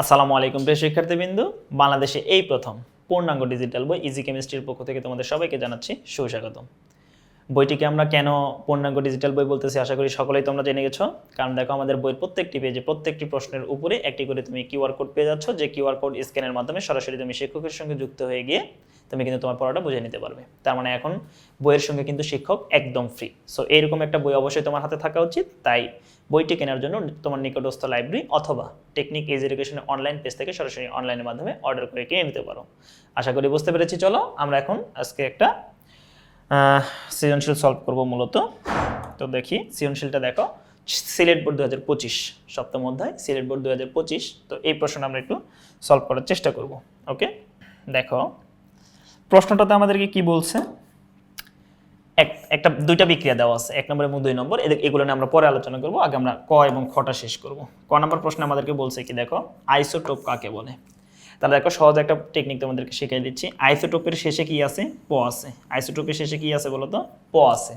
আসসালামু আলাইকুম প্রিয় শিক্ষার্থীবৃন্দ। বাংলাদেশে এই প্রথম পূর্ণাঙ্গ ডিজিটাল বই ইজি কেমিস্ট্রির পক্ষ থেকে তোমাদের সবাইকে জানাচ্ছি সুস্বাগত বইটিকে আমরা কেন পূর্ণাঙ্গ ডিজিটাল বই বলতেছি আশা করি সকলেই তোমরা জেনে গেছো। কারণ দেখো আমাদের বইয়ের প্রত্যেকটি পেজে প্রত্যেকটি প্রশ্নের উপরে একটি করে তুমি কিউআর কোড পেয়ে যাচ্ছ। যে কিউআর কোড স্ক্যানের মাধ্যমে সরাসরি তুমি শিক্ষকের সঙ্গে যুক্ত হয়ে গিয়ে তুমি কিন্তু তোমার পড়াটা বুঝে নিতে পারবে। তার মানে এখন বইয়ের সঙ্গে কিন্তু শিক্ষক একদম ফ্রি সো এইরকম একটা বই অবশ্যই তোমার হাতে থাকা উচিত। তাই বইটি কেনার জন্য তোমার নিকটস্থ লাইব্রেরি অথবা টেকনিক এজ এডুকেশনের অনলাইন পেজ থেকে সরাসরি অনলাইনের মাধ্যমে অর্ডার করে কিনে নিতে পারো। আশা করি বুঝতে পেরেছি। চলো, আমরা এখন আজকে একটা সৃজনশীল সলভ করব মূলত। তো দেখি, সৃজনশীলটা দেখো। সিলেট বোর্ড দু হাজার পঁচিশ, সপ্তম অধ্যায়, সিলেট বোর্ড দু হাজার পঁচিশ। তো এই প্রশ্নটা আমরা একটু সলভ করার চেষ্টা করব। ওকে দেখো প্রশ্নটাতে আমাদেরকে কি বলছে? এক, একটা, দুইটা বিক্রিয়া দেওয়া আছে। এক নম্বর এবং দুই নম্বর। এগুলো নিয়ে আমরা পরে আলোচনা করব। আগে আমরা ক এবং খটা শেষ করব। ক নম্বর প্রশ্ন আমাদেরকে বলছে কি, দেখো, আইসোটোপ কাকে বলে? তাহলে দেখো, সহজ একটা টেকনিক তোমাদেরকে শিখিয়ে দিচ্ছি। আইসোটোপের শেষে কি আছে? প আছে। আইসোটোপের শেষে কি আছে বলো তো প আছে।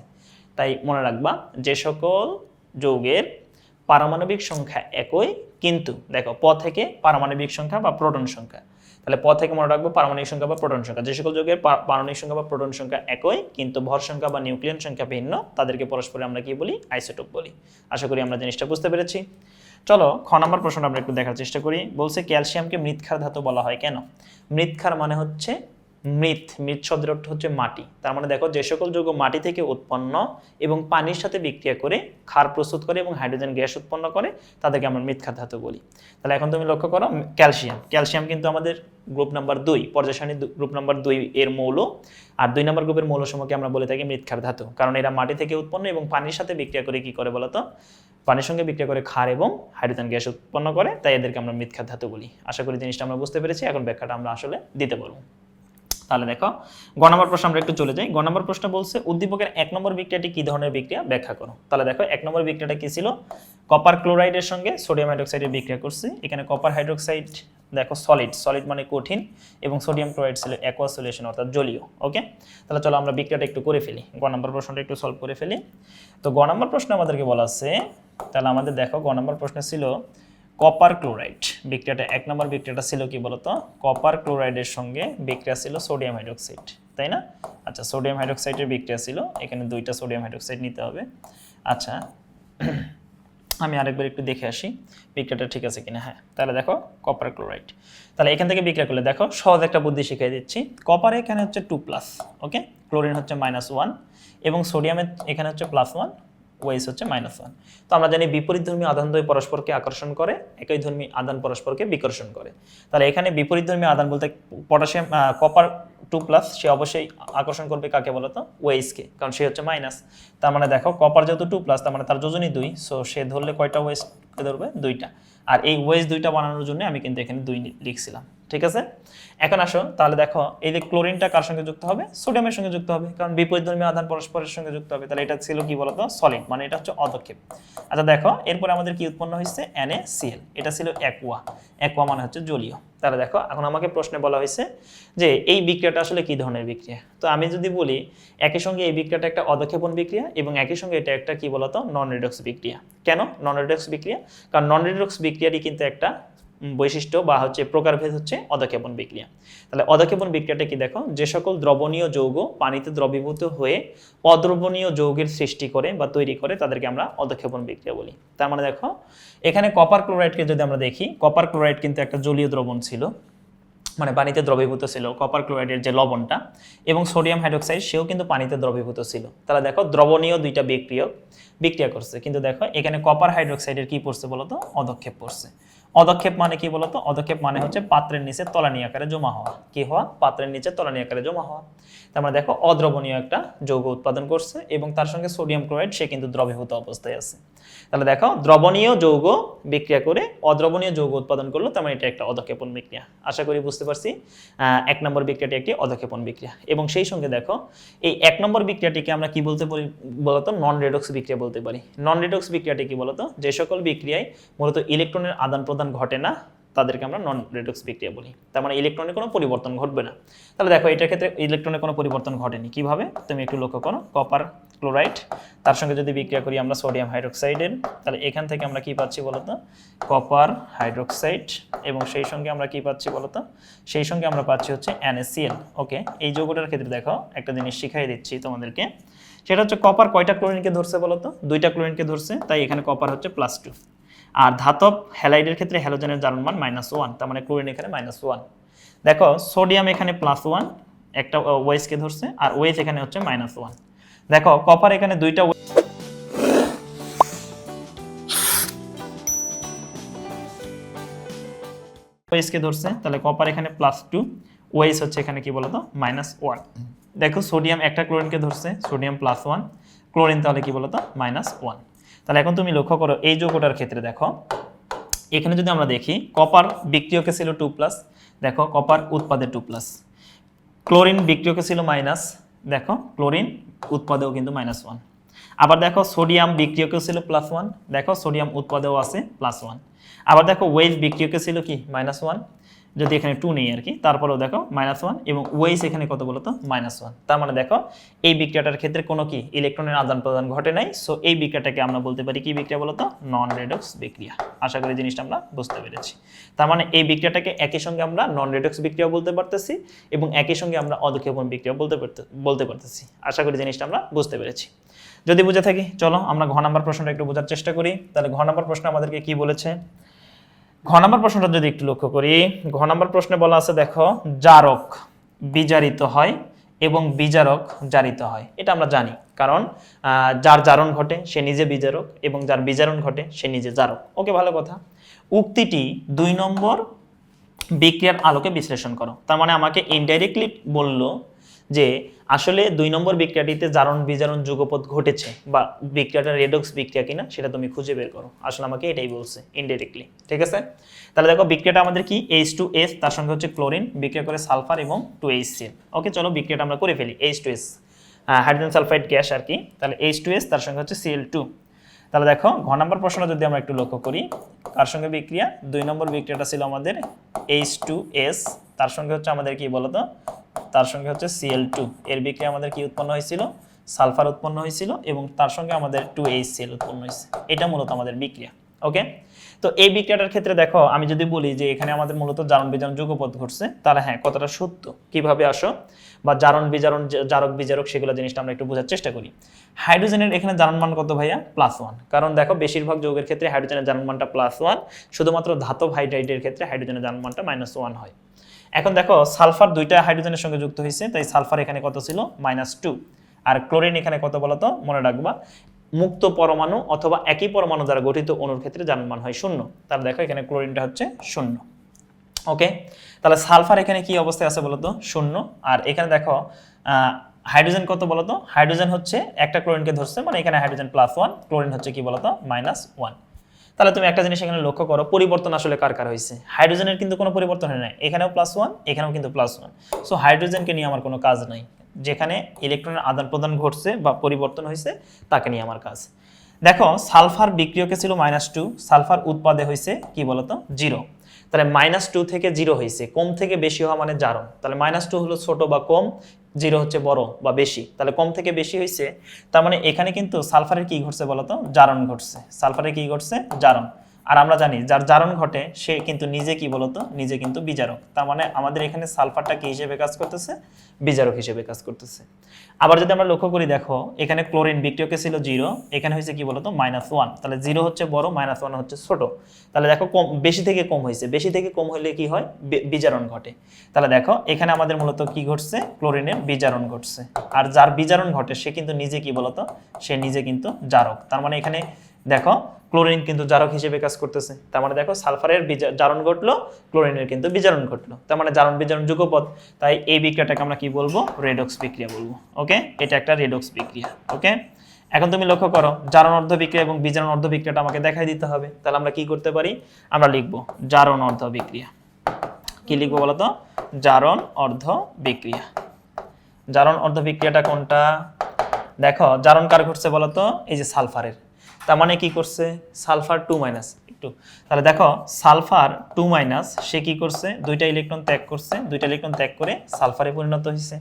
তাই মনে রাখবা, যে সকল যৌগের পারমাণবিক সংখ্যা একই কিন্তু দেখো, প থেকে পারমাণবিক সংখ্যা বা প্রোটন সংখ্যা। তাহলে প থেকে মনে রাখব পারমাণবিক সংখ্যা বা প্রোটন সংখ্যা। যে সকল যৌগের পারমাণবিক সংখ্যা বা প্রোটন সংখ্যা একই, কিন্তু ভর সংখ্যা বা নিউক্লিয়ন সংখ্যা ভিন্ন, তাদেরকে পরস্পরে আমরা কি বলি? আইসোটোপ বলি। আশা করি আমরা জিনিসটা বুঝতে পেরেছি। চলো, খ নম্বর প্রশ্নটা আমরা একটু দেখার চেষ্টা করি। বলছে ক্যালসিয়ামকে মৃৎক্ষার ধাতু বলা হয় কেন? মৃৎক্ষার মানে হচ্ছে মৃৎ মৃৎ শব্দের অর্থ হচ্ছে মাটি। তার মানে দেখো, যে সকল যৌগ মাটি থেকে উৎপন্ন এবং পানির সাথে বিক্রিয়া করে ক্ষার প্রস্তুত করে এবং হাইড্রোজেন গ্যাস উৎপন্ন করে, তাদেরকে আমরা মৃৎক্ষার ধাতু বলি। তাহলে এখন তুমি লক্ষ্য করো, ক্যালসিয়াম। ক্যালসিয়াম কিন্তু আমাদের গ্রুপ নাম্বার দুই পর্যায় সারণী গ্রুপ নাম্বার দুই এর মৌল। আর দুই নম্বর গ্রুপের মৌল সমূহকে আমরা বলে থাকি মৃৎক্ষার ধাতু। কারণ এরা মাটি থেকে উৎপন্ন এবং পানির সাথে বিক্রিয়া করে কি করে বলতো? পানির সঙ্গে বিক্রিয়া করে ক্ষার এবং হাইড্রোজেন গ্যাস উৎপন্ন করে, তাই এদেরকে আমরা মৃৎক্ষার ধাতু বলি। আশা করি জিনিসটা আমরা বুঝতে পেরেছি। এখন ব্যাখ্যাটা আমরা আসলে দিতে পারব। তাহলে দেখো, গ নম্বর প্রশ্ন আমরা একটু চলে যাই। গ নম্বর প্রশ্ন বলছে, উদ্দীপকের এক নম্বর বিক্রিয়াটি কি ধরনের বিক্রিয়া? ব্যাখ্যা করো। তাহলে দেখো, এক নম্বর বিক্রিয়াটা কি ছিল? কপার ক্লোরাইডের সঙ্গে সোডিয়াম হাইড্রোক্সাইডের বিক্রিয়া করছে। এখানে কপার হাইড্রোক্সাইড দেখো সলিড সলিড মানে কঠিন, এবং সোডিয়াম ক্লোরাইড ছিল অ্যাকোয়া সলিউশন অর্থাৎ জলীয় ওকে তাহলে চলো আমরা বিক্রিয়াটা একটু করে ফেলি। গ নম্বর প্রশ্নটা একটু সলভ করে ফেলি। তো গ নম্বর প্রশ্ন আমাদেরকে বলা আছে, তাহলে আমাদের দেখো, গ নম্বর প্রশ্ন ছিল কপার ক্লোরাইড বিক্রিয়াটা এক নম্বর বিক্রিয়াটা ছিল কি বলতো? কপার ক্লোরাইডের সঙ্গে বিক্রিয়া ছিল সোডিয়াম হাইড্রোক্সাইড তাই না? আচ্ছা সোডিয়াম হাইড্রোক্সাইডের বিক্রিয়া ছিল, এখানে দুইটা সোডিয়াম হাইড্রোক্সাইড নিতে হবে। আচ্ছা আমি আরেকবার একটু দেখে আসি বিক্রিয়াটা ঠিক আছে কিনা? হ্যাঁ তাহলে দেখো কপার ক্লোরাইড তাহলে এখান থেকে বিক্রিয়া করলে, দেখো, সহজ একটা বুদ্ধি শিখিয়ে দিচ্ছি। কপারে এখানে হচ্ছে টু প্লাস ওকে ক্লোরিন হচ্ছে মাইনাস ওয়ান এবং সোডিয়ামের এখানে হচ্ছে প্লাস ওয়ান ওয়েস হচ্ছে মাইনাস ওয়ান তো আমরা জানি বিপরীত ধর্মী আধান দ্বয় পরস্পরকে আকর্ষণ করে একই ধর্মী আদান পরস্পরকে বিকর্ষণ করে। তাহলে এখানে বিপরীত ধর্মী আদান বলতে পটাশিয়াম কপার টু প্লাস সে অবশ্যই আকর্ষণ করবে কাকে বলতো? ওয়েসকে কারণ সে হচ্ছে মাইনাস তার মানে দেখো কপার যেহেতু টু প্লাস তার মানে তার যোজনই দুই সো সে ধরলে কয়টা ওয়েসকে ধরবে? দুইটা। আর এই ওয়েস দুইটা বানানোর জন্য আমি কিন্তু এখানে দুই লিখছিলাম। ঠিক আছে? এখন আসো, তাহলে দেখো, এই যে ক্লোরিনটা কার সঙ্গে যুক্ত হবে? সোডিয়ামের সঙ্গে যুক্ত হবে। কারণ বিপরীত ধর্মী আধান পরস্পরের সঙ্গে যুক্ত হবে। তাহলে এটা ছিল কি বলতো? সলিড মানে এটা হচ্ছে অদক্ষেপ আচ্ছা দেখো, এরপরে আমাদের কি উৎপন্ন হয়েছে? NaCl, এটা ছিল অ্যাকোয়া অ্যাকোয়া মানে হচ্ছে জলীয়। তাহলে দেখো, এখন আমাকে প্রশ্নে বলা হয়েছে যে এই বিক্রিয়াটা আসলে কি ধরনের বিক্রিয়া? তো আমি যদি বলি, একই সঙ্গে এই বিক্রিয়াটা একটা অদক্ষেপণ বিক্রিয়া এবং একই সঙ্গে এটা একটা কি বলতো? নন রিডক্স বিক্রিয়া। কেন? নন রিডক্স বিক্রিয়া? কারণ নন রিডক্স বিক্রিয়ারই কিন্তু একটা বৈশিষ্ট্য বা হচ্ছে প্রকারভেদ হচ্ছে অদক্ষেপণ বিক্রিয়া। তাহলে অদক্ষেপণ বিক্রিয়াটা কি দেখো? যে সকল দ্রবণীয় যৌগ পানিতে দ্রবীভূত হয়ে অদ্রবণীয় যৌগের সৃষ্টি করে বা তৈরি করে তাদেরকে আমরা অদক্ষেপণ বিক্রিয়া বলি। তার মানে দেখো, এখানে কপার ক্লোরাইডকে যদি আমরা দেখি, কপার ক্লোরাইড কিন্তু একটা জলীয় দ্রবণ ছিল মানে পানিতে দ্রবীভূত ছিল, কপার ক্লোরাইডের যে লবণটা, এবং সোডিয়াম হাইড্রোক্সাইড সেও কিন্তু পানিতে দ্রবীভূত ছিল। তাহলে দেখো, দ্রবণীয় দুইটা বিক্রিয়ক বিক্রিয়া করছে। কিন্তু দেখো, এখানে কপার হাইড্রোক্সাইডের কি পড়ছে বলতো? অদক্ষেপ পড়ছে। অদক্ষেপ মানে কি বলতো? অদক্ষেপ মানে হচ্ছে পাত্রের নিচে তলানি আকারে জমা হওয়া। কি হওয়া? পাত্রের নিচে তলানি আকারে জমা হওয়া। তার মানে দেখো, অদ্রবণীয় একটা যৌগ উৎপাদন করছে এবং তার সঙ্গে সোডিয়াম ক্লোরাইড, সে কিন্তু দ্রবীভূত অবস্থায় আছে। তাহলে দেখো, দ্রবণীয় যৌগ বিক্রিয়া করে অদ্রবণীয় যৌগ উৎপাদন করল, তার মানে এটা একটা অধক্ষেপণ বিক্রিয়া। আশা করি বুঝতে পারছি। এক নম্বর বিক্রিয়াটি একটি অধক্ষেপণ বিক্রিয়া। এবং সেই সঙ্গে দেখো, এই এক নম্বর বিক্রিয়াটিকে আমরা কি বলতে পারি? বলতো নন রেডক্স বিক্রিয়া বলতে পারি। নন রেডক্স বিক্রিয়াটি কি বলতো? যে সকল বিক্রিয়ায় মূলত ইলেকট্রনের আদান প্রদান ঘটে না, তাদেরকে আমরা নন রেডক্স বিক্রিয়া বলি। তার মানে ইলেকট্রনের কোনো পরিবর্তন ঘটবে না। তাহলে দেখো, এটার ক্ষেত্রে ইলেকট্রনের কোনো পরিবর্তন ঘটেনি। কীভাবে? তুমি একটু লক্ষ্য করো কপার ক্লোরাইড তার সঙ্গে যদি বিক্রিয়া করি আমরা সোডিয়াম হাইড্রোক্সাইডের তাহলে এখান থেকে আমরা কি পাচ্ছি বলতো? কপার হাইড্রোক্সাইড এবং সেই সঙ্গে আমরা কি পাচ্ছি বলতো? সেই সঙ্গে আমরা পাচ্ছি হচ্ছে NaCl ওকে, এই যৌগটার ক্ষেত্রে দেখো, একটা জিনিস শিখাই দিচ্ছি তোমাদেরকে। সেটা হচ্ছে কপার কয়টা ক্লোরিনকে ধরছে বলতো? দুইটা ক্লোরিনকে ধরছে, তাই এখানে কপার হচ্ছে প্লাস টু আর ধাতব হ্যালাইডের ক্ষেত্রে হ্যালোজেনের জারণ মান মাইনাস ওয়ান তার মানে ক্লোরিন এখানে মাইনাস ওয়ান দেখো সোডিয়াম এখানে প্লাস ওয়ান একটা ওয়েসকে ধরছে, আর ওয়েস এখানে হচ্ছে মাইনাস ওয়ান দেখো কপার এখানে দুইটা ওয়েসকে ধরছে, তাহলে কপার এখানে প্লাস টু ওয়েস হচ্ছে এখানে কি বলতো? মাইনাস ওয়ান দেখো সোডিয়াম একটা ক্লোরিনকে ধরছে সোডিয়াম প্লাস ওয়ান ক্লোরিন তাহলে কি বলতো? মাইনাস ওয়ান তাহলে এখন তুমি লক্ষ্য করো, এই যৌগটার ক্ষেত্রে দেখো, এখানে যদি আমরা দেখি, কপার বিক্রিয়কে ছিল টু প্লাস দেখো কপার উৎপাদে টু প্লাস ক্লোরিন বিক্রিয়কে ছিল মাইনাস দেখো ক্লোরিন উৎপাদেও কিন্তু মাইনাস ওয়ান আবার দেখো সোডিয়াম বিক্রিয়কে ছিল প্লাস ওয়ান দেখো সোডিয়াম উৎপাদেও আছে প্লাস ওয়ান আবার দেখো ওয়েজ বিক্রিয়কে ছিল কি? মাইনাস ওয়ান যদি এখানে টু নেই আর কি, তারপরেও দেখো মাইনাস ওয়ান এবং ওয়েস এখানে কত বলতো? মাইনাস ওয়ান তার মানে দেখো, এই বিক্রিয়াটার ক্ষেত্রে কোনো কি ইলেকট্রনের আদান প্রদান ঘটে নাই সো এই বিক্রিয়াটাকে আমরা বলতে পারি কি বিক্রিয়া বলতো? নন রেডক্স বিক্রিয়া। আশা করি জিনিসটা আমরা বুঝতে পেরেছি। তার মানে এই বিক্রিয়াটাকে একই সঙ্গে আমরা নন রেডক্স বিক্রিয়া বলতে পারতেছি এবং একই সঙ্গে আমরা অদক্ষেপণ বিক্রিয়া বলতে বলতে পারতেছি। আশা করি জিনিসটা আমরা বুঝতে পেরেছি। যদি বুঝে থাকি, চলো আমরা ঘ নাম্বার প্রশ্নটা একটু বোঝার চেষ্টা করি। তাহলে ঘ নাম্বার প্রশ্ন আমাদেরকে কি বলেছে? ঘ নাম্বার প্রশ্নটা যদি একটু লক্ষ্য করি, ঘ নাম্বার প্রশ্নে বলা আছে, দেখো, জারক বিজারিত হয় এবং বিজারক জারিত হয়। এটা আমরা জানি, কারণ যার জারণ ঘটে সে নিজে বিজারক এবং যার বিজারণ ঘটে সে নিজে জারক। ওকে, ভালো কথা। উক্তিটি দুই নম্বর বিক্রিয়ার আলোকে বিশ্লেষণ করো। তার মানে আমাকে ইনডাইরেক্টলি বলল যে আসলে দুই নম্বর বিক্রিয়াটিতে জারণ বিজারণ যুগপথ ঘটেছে বা বিক্রিয়াটা রেডক্স বিক্রিয়া কিনা সেটা তুমি খুঁজে বের করো। আসলে আমাকে এটাই বলছে ইনডাইরেক্টলি ঠিক আছে? তাহলে দেখো বিক্রিয়াটা আমাদের কি? এইচ টু এস তার সঙ্গে হচ্ছে ক্লোরিন বিক্রিয়া করে সালফার এবং টু এইচ সি ওকে চলো বিক্রিয়াটা আমরা করে ফেলি H two S hydrogen sulphide gas আর কি। তাহলে এইচ টু এস তার সঙ্গে হচ্ছে সিএল টু তাহলে দেখো, ঘ নম্বর প্রশ্নটা যদি আমরা একটু লক্ষ্য করি কার সঙ্গে বিক্রিয়া, দুই নম্বর বিক্রিয়াটা ছিল আমাদের এইচ টু এস তার সঙ্গে হচ্ছে আমাদের কি বলতো? তার সঙ্গে হচ্ছে সিএল টু এর বিক্রিয়া আমাদের কি উৎপন্ন হয়েছিল? সালফার উৎপন্ন হয়েছিল এবং তার সঙ্গে আমাদের টু এইচ সিএল উৎপন্ন হয়েছে। এটা মূলত আমাদের বিক্রিয়া ওকে তো এই বিক্রিয়াটার ক্ষেত্রে দেখো, আমি যদি বলি যে এখানে আমাদের মূলত জারণ বিজারণ যুগপথ ঘটছে, তাহলে হ্যাঁ কতটা সত্য? কীভাবে আসো? বা জারণ বিজারণ জারক বিজারক, সেগুলো জিনিসটা আমরা একটু বোঝার চেষ্টা করি। হাইড্রোজেনের এখানে জারণ মান কত ভাইয়া? প্লাস ওয়ান কারণ দেখো, বেশিরভাগ যৌগের ক্ষেত্রে হাইড্রোজেনের জারণ মানটা প্লাস ওয়ান শুধুমাত্র ধাতব হাইড্রাইডের ক্ষেত্রে হাইড্রোজেনের জারণ মানটা মাইনাস ওয়ান হয়। এখন দেখো, সালফার দুইটা হাইড্রোজেনের সঙ্গে যুক্ত হয়েছে, তাই সালফার এখানে কত ছিল? Minus two. আর ক্লোরিন এখানে কত বলতো মনে রাখবা, মুক্ত পরমাণু অথবা একই পরমাণু দ্বারা গঠিত অণুর ক্ষেত্রে জারণ মান হয় শূন্য। তাহলে দেখো, এখানে ক্লোরিনটা হচ্ছে শূন্য। ওকে? তাহলে সালফার এখানে কি অবস্থায় আছে বলতো শূন্য। আর এখানে দেখো হাইড্রোজেন কত বলতো হাইড্রোজেন হচ্ছে, একটা ক্লোরিনকে ধরছে মানে এখানে হাইড্রোজেন প্লাস ওয়ান ক্লোরিন হচ্ছে কি বলতো মাইনাস ওয়ান তাহলে তুমি একটা জিনিস এখানে লক্ষ্য করো, পরিবর্তন আসলে কার কার হয়েছে? হাইড্রোজেনের কিন্তু কোনো পরিবর্তন হয় না এখানেও প্লাস ওয়ান এখানেও কিন্তু প্লাস ওয়ান সো হাইড্রোজেনকে নিয়ে আমার কোনো কাজ নাই। যেখানে ইলেকট্রনের আদান প্রদান ঘটছে বা পরিবর্তন হয়েছে, তাকে নিয়ে আমার কাজ। দেখো, সালফার বিক্রিয়কে ছিল মাইনাস টু সালফার উৎপাদে হয়েছে কি বলতো? জিরো তাহলে মাইনাস টু থেকে জিরো হয়েছে। কম থেকে বেশি হওয়া মানে জারণ। তাহলে মাইনাস টু হলো ছোট বা কম জিরো হচ্ছে বড় বা বেশি। তাহলে কম থেকে বেশি হয়েছে, তার মানে এখানে কিন্তু সালফারের কি ঘটছে বলতো? জারণ ঘটছে। সালফারের কি ঘটছে? জারণ। আর আমরা জানি যার জারণ ঘটে, সে কিন্তু নিজে কি বলতো? নিজে কিন্তু বিজারক তার মানে আমাদের এখানে সালফারটা কি হিসেবে কাজ করতেছে? বিজারক হিসেবে কাজ করতেছে। আবার যদি আমরা লক্ষ্য করি, দেখো, এখানে ক্লোরিন বিক্রিয়কে ছিল জিরো। এখানে হয়েছে কি বলতো? মাইনাস ওয়ান তাহলে জিরো হচ্ছে বড় মাইনাস ওয়ান হচ্ছে ছোট। তাহলে দেখো, কম, বেশি থেকে কম হয়েছে। বেশি থেকে কম হলে কি হয়? বিজারণ ঘটে। তাহলে দেখো, এখানে আমাদের মূলত কি ঘটছে? ক্লোরিনের বিজারণ ঘটছে। আর যার বিজারণ ঘটে, সে কিন্তু নিজে কি বলতো? সে নিজে কিন্তু জারক। তার মানে এখানে দেখো, ক্লোরিন কিন্তু জারক হিসেবে কাজ করতেছে। তার মানে দেখো, সালফারের জারণ ঘটলো, ক্লোরিনের কিন্তু বিজারণ ঘটলো। তার মানে জারণ বিজারণ যুগপথ তাই এই বিক্রিয়াটাকে আমরা কি বলব? রেডক্স বিক্রিয়া বলব। ওকে? এটা একটা রেডক্স বিক্রিয়া। ওকে? এখন তুমি লক্ষ্য করো, জারণ অর্ধ বিক্রিয়া এবং বিজারণ অর্ধ বিক্রিয়াটা আমাকে দেখাই দিতে হবে। তাহলে আমরা কি করতে পারি? আমরা লিখব, জারণ অর্ধ বিক্রিয়া। কি লিখব বলতো? জারণ অর্ধ বিক্রিয়া। জারণ অর্ধ বিক্রিয়াটা কোনটা? দেখো, জারণ কার ঘটছে বলতো? এই যে সালফারের। তার মানে কি করছে? সালফার টু মাইনাস একটু তাহলে দেখো, সালফার টু মাইনাস, সে কি করছে? দুইটা ইলেকট্রন ত্যাগ করছে, দুইটা ইলেকট্রন ত্যাগ করে সালফারে পরিণত হয়েছে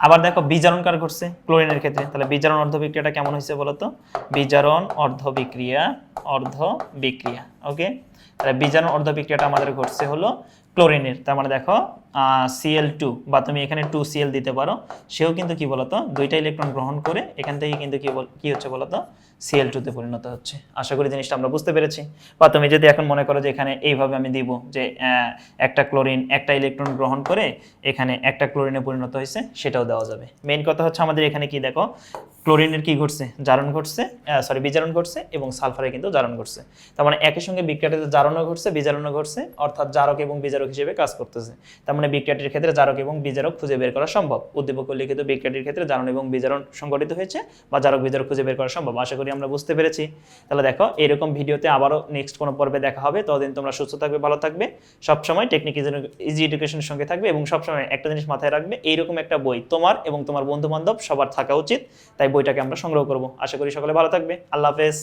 আবার দেখো, বিজারণ কার ঘটছে? ক্লোরিনের ক্ষেত্রে। তাহলে বিজারণ অর্ধ বিক্রিয়াটা কেমন হয়েছে বলো তো? বিজারণ অর্ধ বিক্রিয়া অর্ধ বিক্রিয়া ওকে তাহলে বিজারণ অর্ধ বিক্রিয়াটা আমাদের ঘটছে হলো ক্লোরিনের, তার মানে দেখো সিএল টু বা তুমি এখানে টু সিএল দিতে পারো, সেও কিন্তু কি বলতো, দুইটা ইলেকট্রন গ্রহণ করে এখান থেকে কিন্তু কি কি হচ্ছে বলতো সিএল টুতে পরিণত হচ্ছে। আশা করি জিনিসটা আমরা বুঝতে পেরেছি। বা তুমি যদি এখন মনে করো যে এখানে এইভাবে আমি দিব যে একটা ক্লোরিন, একটা ইলেকট্রন গ্রহণ করে এখানে একটা ক্লোরিনে পরিণত হয়েছে, সেটাও দেওয়া যাবে। মেইন কথা হচ্ছে আমাদের এখানে কি দেখো, ক্লোরিনের কি ঘটছে, জারণ ঘটছে সরি বিজারণ ঘটছে এবং সালফারে কিন্তু জারণ ঘটছে। তার মানে একই সঙ্গে বিক্রিয়াটিতে জারণও ঘটছে, বিজারণও ঘটছে, অর্থাৎ জারক এবং বিজারক হিসেবে কাজ করতেছে। তার মানে বিক্রিয়াটির ক্ষেত্রে জারক এবং বিজারক খুঁজে বের করা সম্ভব। উদ্দীপক লিখিত বিক্রিয়াটির ক্ষেত্রে জারণ এবং বিজারণ সংগঠিত হয়েছে বা জারক বিজারক খুঁজে বের করা সম্ভব। আশা করি আমরা বুঝতে পেরেছি। তাহলে দেখো, এরকম ভিডিওতে আবারও নেক্সট কোনো পর্বে দেখা হবে। ততদিন তোমরা সুস্থ থাকবে, ভালো থাকবে। সবসময় টেকনিক ইজি এডুকেশনের সঙ্গে থাকবে এবং সবসময় একটা জিনিস মাথায় রাখবে, এইরকম একটা বই তোমার এবং তোমার বন্ধু বান্ধব সবার থাকা উচিত। তাই বইটাকে আমরা সংগ্রহ করব। আশা করি সকলে ভালো থাকবে। আল্লাহ হাফেজ।